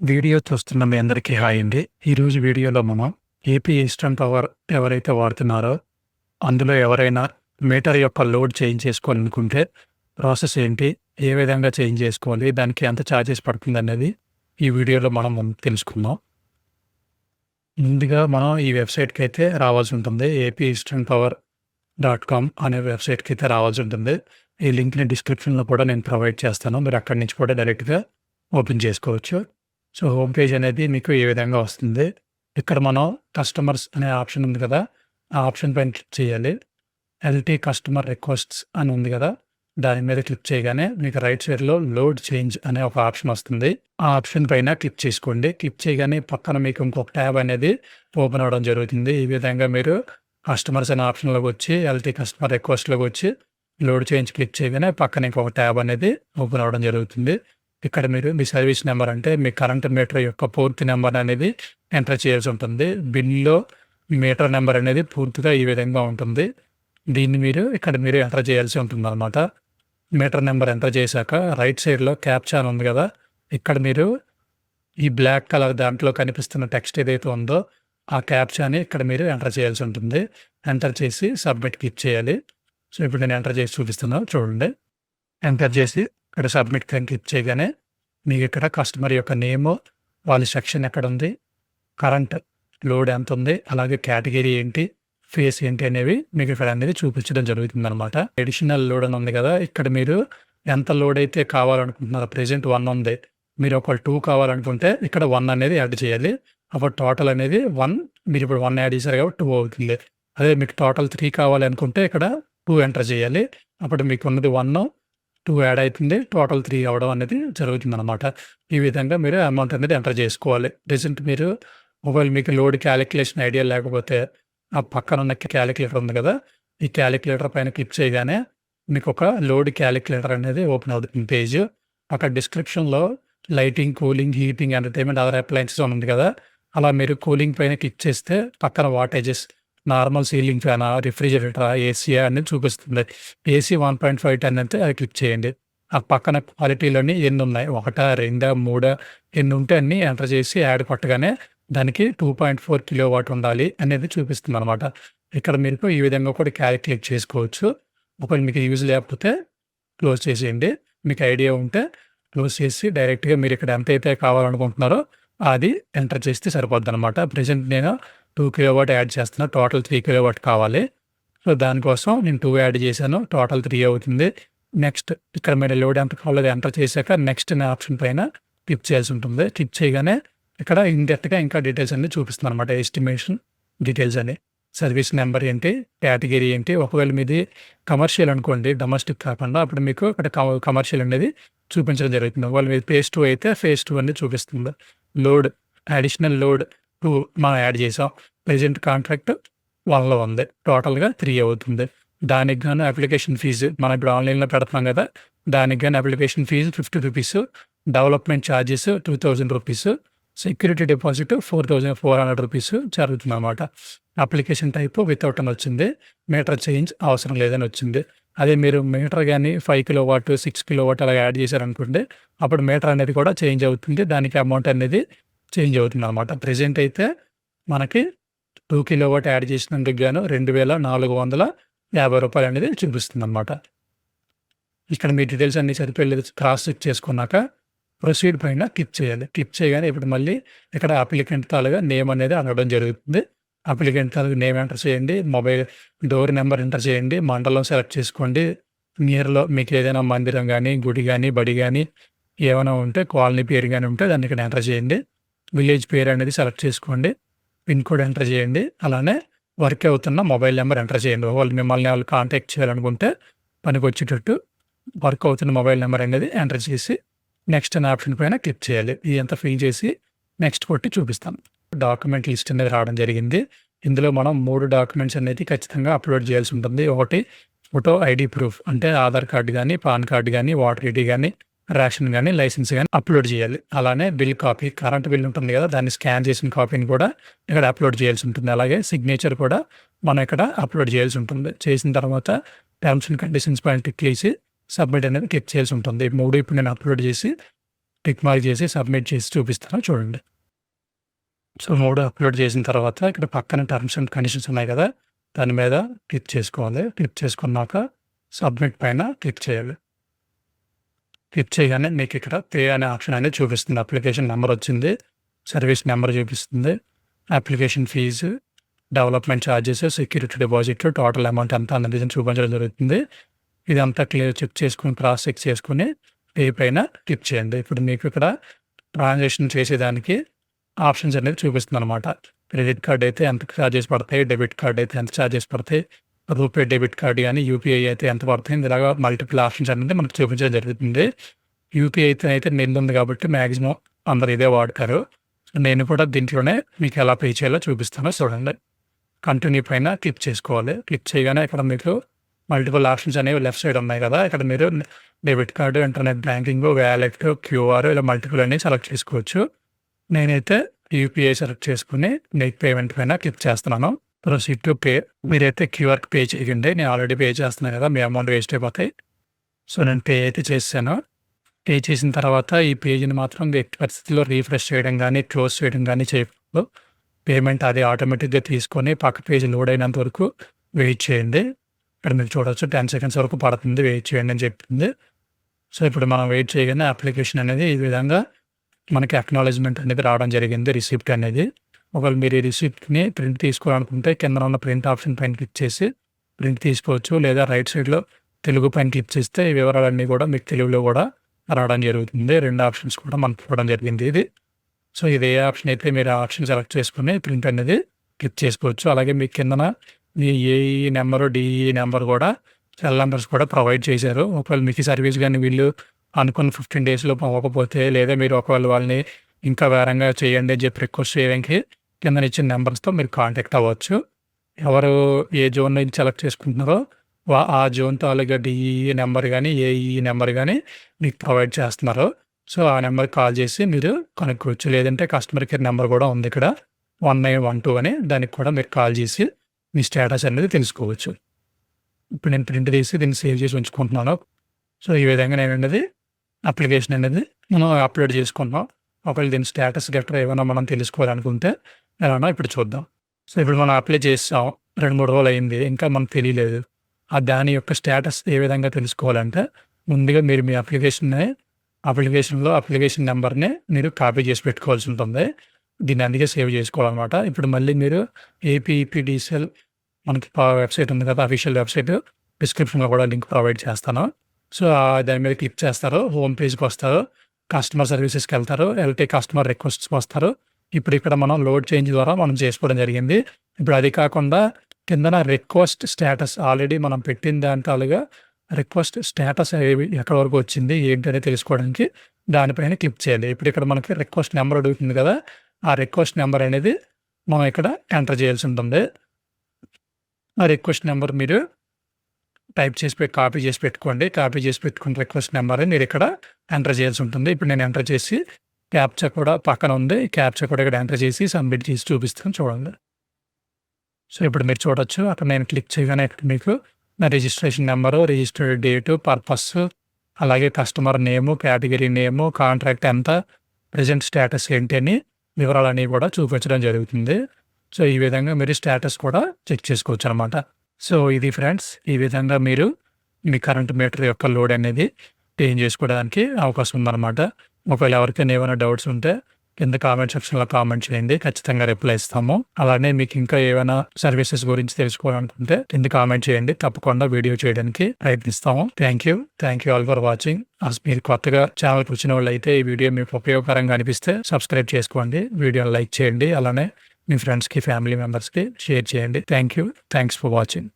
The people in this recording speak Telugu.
వీడియో చూస్తున్న మీ అందరికీ హాయ్ అండి. ఈరోజు వీడియోలో మనం ఏపీ ఈస్టర్న్ పవర్ ఎవరైతే వాడుతున్నారో, అందులో ఎవరైనా మీటర్ యొక్క లోడ్ చేంజ్ చేసుకోవాలనుకుంటే ప్రాసెస్ ఏంటి? ఏ విధంగా చేంజ్ చేసుకోవాలి? దానికి ఎంత ఛార్జెస్ పడుతుందనేది ఈ వీడియోలో మనం తెలుసుకుందాం. ముందుగా మనం ఈ వెబ్‌సైట్‌కి అయితే రావాల్సి ఉంటుంది. AP Eastern Power dot com అనే వెబ్‌సైట్‌కి అయితే రావాల్సి ఉంటుంది. ఈ లింక్‌ని డిస్క్రిప్షన్‌లో కూడా నేను ప్రొవైడ్ చేస్తాను. మీరు అక్కడి నుంచి కూడా డైరెక్ట్‌గా ఓపెన్ చేసుకోవచ్చు. సో, హోమ్ పేజ్ అనేది మీకు ఈ విధంగా వస్తుంది. ఇక్కడ మనం కస్టమర్స్ అనే ఆప్షన్ ఉంది కదా! ఆ ఆప్షన్ పైన క్లిక్ చేయాలి. ఎల్టీ కస్టమర్ రిక్వెస్ట్స్ అని ఉంది కదా! దాని మీద క్లిక్ చేయగానే మీకు రైట్ సైడ్‌లో లోడ్ చేంజ్ అనే ఒక ఆప్షన్ వస్తుంది. ఆ ఆప్షన్ పైన క్లిక్ చేసుకోండి. క్లిక్ చేయగానే పక్కన మీకు ఇంకొక ట్యాబ్ అనేది ఓపెన్ అవ్వడం జరుగుతుంది. ఈ విధంగా మీరు కస్టమర్స్ అనే ఆప్షన్‌లోకి వచ్చి ఎల్టీ కస్టమర్ రిక్వెస్ట్‌లోకి వచ్చి లోడ్ చేంజ్ క్లిక్ చేయగానే పక్కన ఇంకొక ట్యాబ్ అనేది ఓపెన్ అవ్వడం జరుగుతుంది. ఇక్కడ మీరు మీ సర్వీస్ నెంబర్ అంటే మీ కరెంట్ మీటర్ యొక్క పూర్తి నెంబర్ అనేది ఎంటర్ చేయాల్సి ఉంటుంది. బిల్‌లో మీటర్ నెంబర్ అనేది పూర్తిగా ఈ విధంగా ఉంటుంది. దీన్ని మీరు ఇక్కడ మీరు ఎంటర్ చేయాల్సి ఉంటుంది అనమాట మీటర్ నెంబర్ ఎంటర్ చేశాక రైట్ సైడ్‌లో క్యాప్చా ఉంది కదా! ఇక్కడ మీరు ఈ బ్లాక్ కలర్ దాంట్లో కనిపిస్తున్న టెక్స్ట్ ఏదైతే ఉందో ఆ క్యాప్చాని ఇక్కడ మీరు ఎంటర్ చేయాల్సి ఉంటుంది. ఎంటర్ చేసి సబ్మిట్ క్లిక్ చేయాలి. సో, ఇప్పుడు నేను ఎంటర్ చేసి చూపిస్తున్నాను చూడండి. ఎంటర్ చేసి ఇక్కడ సబ్మిట్ పైన క్లిక్ చేయగానే మీకు ఇక్కడ కస్టమర్ యొక్క నేము, వాళ్ళ సెక్షన్ ఎక్కడ ఉంది కరెంట్ లోడ్ ఎంత ఉంది అలాగే కేటగిరీ ఏంటి, ఫేస్ ఏంటి అనేవి మీకు ఇక్కడ అనేది చూపించడం జరుగుతుంది అనమాట అడిషనల్ లోడ్ అని ఉంది కదా! ఇక్కడ మీరు ఎంత లోడ్ అయితే కావాలనుకుంటున్నారో ప్రెజెంట్ వన్ ఉంది. మీరు ఒకవేళ టూ కావాలనుకుంటే ఇక్కడ వన్ అనేది యాడ్ చేయాలి. అప్పుడు టోటల్ అనేది వన్ మీరు ఇప్పుడు వన్ యాడ్ చేశారు కాబట్టి టూ అవుతుంది. అదే మీకు టోటల్ త్రీ కావాలి అనుకుంటే ఇక్కడ టూ ఎంటర్ చేయాలి. అప్పుడు మీకు ఉన్నది వన్ టూ యాడ్ అవుతుంది టోటల్ త్రీ అవ్వడం అనేది జరుగుతుంది అనమాట ఈ విధంగా మీరు అమౌంట్ అనేది ఎంటర్ చేసుకోవాలి. ప్రెజెంట్ మీరు ఒకవేళ మీకు లోడ్ క్యాలిక్యులేషన్ ఐడియా లేకపోతే ఆ పక్కన ఉన్న క్యాలిక్యులేటర్ ఉంది కదా! ఈ క్యాలిక్యులేటర్ పైన క్లిక్ చేయగానే మీకు ఒక లోడ్ క్యాలిక్యులేటర్ అనేది ఓపెన్ అవుతుంది పేజ్. అక్కడ డిస్క్రిప్షన్‌లో lighting, cooling, heating, entertainment, other appliances ఉంది కదా! అలా మీరు కూలింగ్ పైన క్లిక్ చేస్తే పక్కన వాటేజెస్ నార్మల్ సీలింగ్ ఫ్యానా, రిఫ్రిజిరేటరా, ఏసీ అనేది చూపిస్తుంది. ఏసీ 1.5 టన్ అయితే అది క్లిక్ చేయండి. ఆ పక్కన క్వాలిటీలోని ఎన్నున్నాయి. ఒకటా, రెండా, మూడా ఎన్ని ఉంటే అన్ని ఎంటర్ చేసి యాడ్ కొట్టగానే దానికి two point four kilowatt ఉండాలి అనేది చూపిస్తుంది అనమాట ఇక్కడ మీకు ఈ విధంగా కూడా క్యాలిక్యులేట్ చేసుకోవచ్చు. ఒకవేళ మీకు యూజ్ లేకపోతే క్లోజ్ చేసేయండి. మీకు ఐడియా ఉంటే క్లోజ్ చేసి డైరెక్ట్‌గా మీరు ఇక్కడ ఎంత అయితే కావాలనుకుంటున్నారో అది ఎంటర్ చేస్తే సరిపోద్దనమాట. ప్రజెంట్ నేను 2 కిలోవాట్ యాడ్ చేస్తున్నా. టోటల్ 3 కిలోవాట్ కావాలి. సో, దానికోసం నేను టూ యాడ్ చేశాను. టోటల్ త్రీ అవుతుంది. నెక్స్ట్ ఇక్కడ మీరు లోడ్ ఎంత కావాలో అది ఎంటర్ చేశాక నెక్స్ట్ అనే ఆప్షన్ పైన క్లిక్ చేయాల్సి ఉంటుంది. క్లిక్ చేయగానే ఇక్కడ ఇండెక్ట్గా ఇంకా డీటెయిల్స్ అన్నీ చూపిస్తుందనమాట. ఎస్టిమేషన్ డీటెయిల్స్ అని. సర్వీస్ నెంబర్ ఏంటి, కేటగిరీ ఏంటి, ఒకవేళ మీది కమర్షియల్ అనుకోండి డొమెస్టిక్ కాకుండా అప్పుడు మీకు ఇక్కడ కమర్షియల్ అనేది చూపించడం జరుగుతుంది. ఒకవేళ మీది ఫేస్ టూ అయితే ఫేస్ టూ అనేది చూపిస్తుంది. లోడ్ అడిషనల్ లోడ్ టూ మనం యాడ్ చేసాం. ప్రెజెంట్ కాంట్రాక్ట్ వన్లో ఉంది. టోటల్‌గా త్రీ అవుతుంది. దానికి గాను అప్లికేషన్ ఫీజు మనం ఇప్పుడు ఆన్‌లైన్‌లో పెడుతున్నాం కదా! దానికి గాను application fee fifty rupees development charges రూ. 2000 security deposit four thousand four hundred rupees జరుగుతుంది అనమాట అప్లికేషన్ టైప్ వితౌట్ అని వచ్చింది. మీటర్ చేంజ్ అవసరం లేదని వచ్చింది. అదే మీరు మీటర్ కానీ five kilowatt six kilowatt అలా యాడ్ చేశారనుకుంటే అప్పుడు మీటర్ అనేది కూడా చేంజ్ అవుతుంది. దానికి అమౌంట్ అనేది చేంజ్ అవుతుంది అనమాట ప్రెజెంట్ అయితే మనకి టూ కిలో వాట్ యాడ్ చేసినందుకు గాను రెండు వేల నాలుగు వందల యాభై రూపాయలు అనేది చూపిస్తుంది అనమాట ఇక్కడ మీ డీటెయిల్స్ అన్నీ సరిపోయలేదు క్రాస్ చెక్ చేసుకున్నాక ప్రొసీడ్ పైన క్లిక్ చేయాలి. క్లిక్ చేయగానే ఇప్పుడు మళ్ళీ ఇక్కడ అప్లికెంట్ తాలుగా నేమ్ అనేది అడగడం జరుగుతుంది. అప్లికెంట్ తాలూకా నేమ్ ఎంటర్ చేయండి. మొబైల్ డోర్ నెంబర్ ఎంటర్ చేయండి. మండలం సెలెక్ట్ చేసుకోండి. నియర్‌లో మీకు ఏదైనా మందిరం కానీ గుడి కానీ బడి కానీ ఏమైనా ఉంటే కాలనీ పేరు కానీ ఉంటే దాన్ని ఇక్కడ ఎంటర్ చేయండి. విలేజ్ పేరు అనేది సెలెక్ట్ చేసుకోండి. పిన్ కోడ్ ఎంటర్ చేయండి. అలానే వర్క్ అవుతున్న మొబైల్ నెంబర్ ఎంటర్ చేయండి. వాళ్ళు మిమ్మల్ని వాళ్ళు కాంటాక్ట్ చేయాలనుకుంటే పనికి వచ్చేటట్టు వర్క్ అవుతున్న మొబైల్ నెంబర్ అనేది ఎంటర్ చేసి నెక్స్ట్ అనే ఆప్షన్ పైన క్లిక్ చేయాలి. ఇదంతా ఫిల్ చేసి నెక్స్ట్ కొట్టి చూపిస్తాను. డాక్యుమెంట్ లిస్ట్ అనేది రావడం జరిగింది. ఇందులో మనం మూడు డాక్యుమెంట్స్ అనేది ఖచ్చితంగా అప్లోడ్ చేయాల్సి ఉంటుంది. ఒకటి ఫోటో ఐడి ప్రూఫ్ అంటే ఆధార్ కార్డు కానీ పాన్ కార్డ్ కానీ ఓటర్ ఐడి కానీ రేషన్ కానీ లైసెన్స్ కానీ అప్లోడ్ చేయాలి. అలానే బిల్ కాపీ కరెంట్ బిల్ ఉంటుంది కదా! దాన్ని స్కాన్ చేసిన కాపీని కూడా ఇక్కడ అప్లోడ్ చేయాల్సి ఉంటుంది. అలాగే సిగ్నేచర్ కూడా మనం ఇక్కడ అప్లోడ్ చేయాల్సి ఉంటుంది. చేసిన తర్వాత టర్మ్స్ అండ్ కండిషన్స్ పైన క్లిక్ చేసి సబ్మిట్ అనేది క్లిక్ చేయాల్సి ఉంటుంది. ఈ 3 ఇప్పుడు నేను అప్లోడ్ చేసి టిక్ మార్క్ చేసి సబ్మిట్ చేసి చూపిస్తాను చూడండి సో మూడు అప్లోడ్ చేసిన తర్వాత ఇక్కడ పక్కన టర్మ్స్ అండ్ కండిషన్స్ ఉన్నాయి కదా దాని మీద క్లిక్ చేసుకోవాలి క్లిక్ చేసుకున్నాక సబ్మిట్ పైన క్లిక్ చేయాలి క్లిక్ చేయగానే మీకు ఇక్కడ పే అనే ఆప్షన్ అనేది చూపిస్తుంది. అప్లికేషన్ నెంబర్ వచ్చింది. సర్వీస్ నెంబర్ చూపిస్తుంది. Application fee development charges security deposit total amount ఎంత అన్నది చూపించడం జరుగుతుంది. ఇదంతా క్లియర్ చెక్ చేసుకుని క్రాస్ చెక్ చేసుకుని పే పైన క్లిక్ చేయండి. ఇప్పుడు మీకు ఇక్కడ ట్రాన్సాక్షన్ చేసేదానికి ఆప్షన్స్ అనేది చూపిస్తుంది అనమాట క్రెడిట్ కార్డ్ అయితే ఎంత ఛార్జెస్ పడతాయి? డెబిట్ కార్డ్ అయితే ఎంత ఛార్జెస్ పడతాయి? రూపే డెబిట్ కార్డ్ కానీ యూపీఐ అయితే ఎంత పడుతుంది? ఇలాగా మల్టిపుల్ ఆప్షన్స్ అనేది మనకు చూపించడం జరుగుతుంది. యూపీఐ అయితే అయితే నిండు ఉంది కాబట్టి మ్యాక్సిమం అందరు ఇదే వాడతారు. నేను కూడా దీంట్లోనే మీకు ఎలా పే చేయాలో చూపిస్తాను. చూడండి. కంటిన్యూ పైన క్లిక్ చేసుకోవాలి. క్లిక్ చేయగానే ఇక్కడ మీకు మల్టిపుల్ ఆప్షన్స్ అనేవి లెఫ్ట్ సైడ్ ఉన్నాయి కదా. ఇక్కడ మీరు debit card internet banking wallet QR ఇలా మల్టిపుల్ అనేవి సెలెక్ట్ చేసుకోవచ్చు. నేనైతే యూపీఐ సెలెక్ట్ చేసుకుని నెట్ పేమెంట్ పైన క్లిక్ చేస్తున్నాను. ప్రొసీడ్ టు పే మీరైతే క్యూఆర్కి పే చేయండి. నేను ఆల్రెడీ పే చేస్తున్నాను కదా మీ అమౌంట్ వేస్ట్ అయిపోతాయి. సో నేను పే అయితే చేశాను. పే చేసిన తర్వాత ఈ పేజీని మాత్రం ఎట్టి పరిస్థితుల్లో రీఫ్రెష్ చేయడం కానీ క్లోజ్ చేయడం కానీ చేయకూడదు. పేమెంట్ అది ఆటోమేటిక్గా తీసుకొని పక్క పేజీ లోడ్ అయినంత వరకు వెయిట్ చేయండి. ఇక్కడ మీరు చూడవచ్చు టెన్ సెకండ్స్ వరకు పడుతుంది వెయిట్ చేయండి అని చెప్పింది. సో ఇప్పుడు మనం వెయిట్ చేయగానే అప్లికేషన్ అనేది ఈ విధంగా మనకి అక్నాలజ్మెంట్ అనేది రావడం జరిగింది రిసిప్ట్ అనేది. ఒకవేళ మీరు ఈ రిసిప్ట్ని ప్రింట్ తీసుకోవాలనుకుంటే కింద ఉన్న ప్రింట్ ఆప్షన్ పైన క్లిక్ చేసి ప్రింట్ తీసుకోవచ్చు లేదా రైట్ సైడ్లో తెలుగు పైన క్లిక్ చేస్తే ఈ వివరాలన్నీ కూడా మీకు తెలుగులో కూడా రావడం జరుగుతుంది. రెండు ఆప్షన్స్ కూడా మనకు చూడడం జరిగింది ఇది. సో ఇది ఏ ఆప్షన్ అయితే మీరు ఆప్షన్ సెలెక్ట్ చేసుకుని ప్రింట్ అనేది క్లిక్ చేసుకోవచ్చు. అలాగే మీకు కిందన మీ ఏఈ నెంబరు డిఈ నెంబర్ కూడా సెల్ నెంబర్స్ కూడా ప్రొవైడ్ చేశారు. ఒకవేళ మీకు సర్వీస్ కానీ వీళ్ళు అనుకున్న ఫిఫ్టీన్ డేస్లో అవ్వకపోతే లేదా మీరు ఒకవేళ వాళ్ళని ఇంకా వేరంగా చేయండి అని చెప్పి రిక్వెస్ట్ చేయడానికి కింద ఇచ్చిన నెంబర్స్తో మీరు కాంటాక్ట్ అవ్వచ్చు. ఎవరు ఏ జోన్ నుంచి సెలెక్ట్ చేసుకుంటున్నారో వా- ఆ జోన్ తాలూకా డిఈ నెంబర్ కానీ ఏఈ నెంబర్ కానీ మీకు ప్రొవైడ్ చేస్తున్నారు. సో ఆ నెంబర్ కాల్ చేసి మీరు కనుక్కోవచ్చు. లేదంటే కస్టమర్ కేర్ నెంబర్ కూడా ఉంది ఇక్కడ. వన్ నైన్ వన్ టూ అని దానికి కూడా మీరు కాల్ చేసి మీ స్టేటస్ అనేది తెలుసుకోవచ్చు. ఇప్పుడు నేను ప్రింట్ తీసి దీన్ని సేవ్ చేసి ఉంచుకుంటున్నాను. సో ఈ విధంగా నేను అనేది అప్లికేషన్ అనేది మనం అప్లోడ్ చేసుకుంటున్నాం ఒకవేళ దీని స్టేటస్ గట్రా ఏమైనా మనం తెలుసుకోవాలనుకుంటే ఎలానో ఇప్పుడు చూద్దాం. సో ఇప్పుడు మనం అప్లై చేసాం. రెండు మూడు రోజులు అయింది. ఇంకా మనకు తెలియలేదు. ఆ దాని యొక్క స్టేటస్ ఏ విధంగా తెలుసుకోవాలంటే ముందుగా మీరు మీ అప్లికేషన్ని అప్లికేషన్లో అప్లికేషన్ నెంబర్ని మీరు కాపీ చేసి పెట్టుకోవాల్సి ఉంటుంది. దీన్ని అందుకే సేవ్ చేసుకోవాలన్నమాట. ఇప్పుడు మళ్ళీ మీరు ఏపీఈపీడీసీఎల్ మనకి వెబ్సైట్ ఉంది కదా అఫీషియల్ వెబ్సైట్ డిస్క్రిప్షన్లో కూడా లింక్ ప్రొవైడ్ చేస్తాను. సో ఆ దాని మీద క్లిక్ చేస్తారు. హోమ్ పేజ్కి వస్తారు. కస్టమర్ సర్వీసెస్కి వెళ్తారు. ఎల్టీ కస్టమర్ రిక్వెస్ట్స్ వస్తారు. ఇప్పుడు ఇక్కడ మనం లోడ్ చేంజ్ ద్వారా మనం చేసుకోవడం జరిగింది. ఇప్పుడు అది కాకుండా కిందన రిక్వెస్ట్ స్టేటస్ ఆల్రెడీ మనం పెట్టిన దాంట్లోగా రిక్వెస్ట్ స్టేటస్ ఎక్కడ వరకు వచ్చింది ఏంటి తెలుసుకోవడానికి దానిపైన క్లిక్ చేయాలి ఇప్పుడు ఇక్కడ మనకి రిక్వెస్ట్ నెంబర్ అడుగుతుంది కదా ఆ రిక్వెస్ట్ నెంబర్ అనేది మనం ఇక్కడ ఎంటర్ చేయాల్సి ఉంటుంది. ఆ రిక్వెస్ట్ నెంబర్ మీరు టైప్ చేసి పెట్టి కాపీ చేసి పెట్టుకోండి. కాపీ చేసి పెట్టుకున్న రిక్వెస్ట్ నెంబర్ మీరు ఇక్కడ ఎంటర్ చేయాల్సి ఉంటుంది. ఇప్పుడు నేను ఎంటర్ చేసి క్యాప్చా కూడా పక్కన ఉంది. క్యాప్చా కూడా ఇక్కడ ఎంటర్ చేసి సబ్మిట్ చేసి చూపిస్తాను చూడండి. సో ఇప్పుడు మీరు చూడొచ్చు. అక్కడ నేను క్లిక్ చేయగానే ఇక్కడ మీకు నా registration number registered date purpose అలాగే customer name category name contract ఎంత ప్రజెంట్ స్టేటస్ ఏంటి అని వివరాలన్నీ కూడా చూపించడం జరుగుతుంది. సో ఈ విధంగా మీరు స్టేటస్ కూడా చెక్ చేసుకోవచ్చు అనమాట సో ఇది ఫ్రెండ్స్ ఈ విధంగా మీరు మీ కరెంట్ మీటర్ యొక్క లోడ్ అనేది చేంజ్ చేసుకోవడానికి అవకాశం ఉందన్నమాట. ఒకవేళ ఎవరికైనా ఏమైనా డౌట్స్ ఉంటే కింద కామెంట్ సెక్షన్లో కామెంట్ చేయండి. ఖచ్చితంగా రిప్లై ఇస్తాము. అలానే మీకు ఇంకా ఏమైనా సర్వీసెస్ గురించి తెలుసుకోవాలనుకుంటే కింద కామెంట్ చేయండి. తప్పకుండా వీడియో చేయడానికి ప్రయత్నిస్తాము. Thank you thank you all for watching అసలు మీరు కొత్తగా ఛానల్కి వచ్చిన వాళ్ళు అయితే ఈ వీడియో మీకు ఉపయోగకరంగా అనిపిస్తే సబ్స్క్రైబ్ చేసుకోండి. వీడియోని లైక్ చేయండి. అలానే మీ ఫ్రెండ్స్కి ఫ్యామిలీ మెంబర్స్కి షేర్ చేయండి. Thank you thanks for watching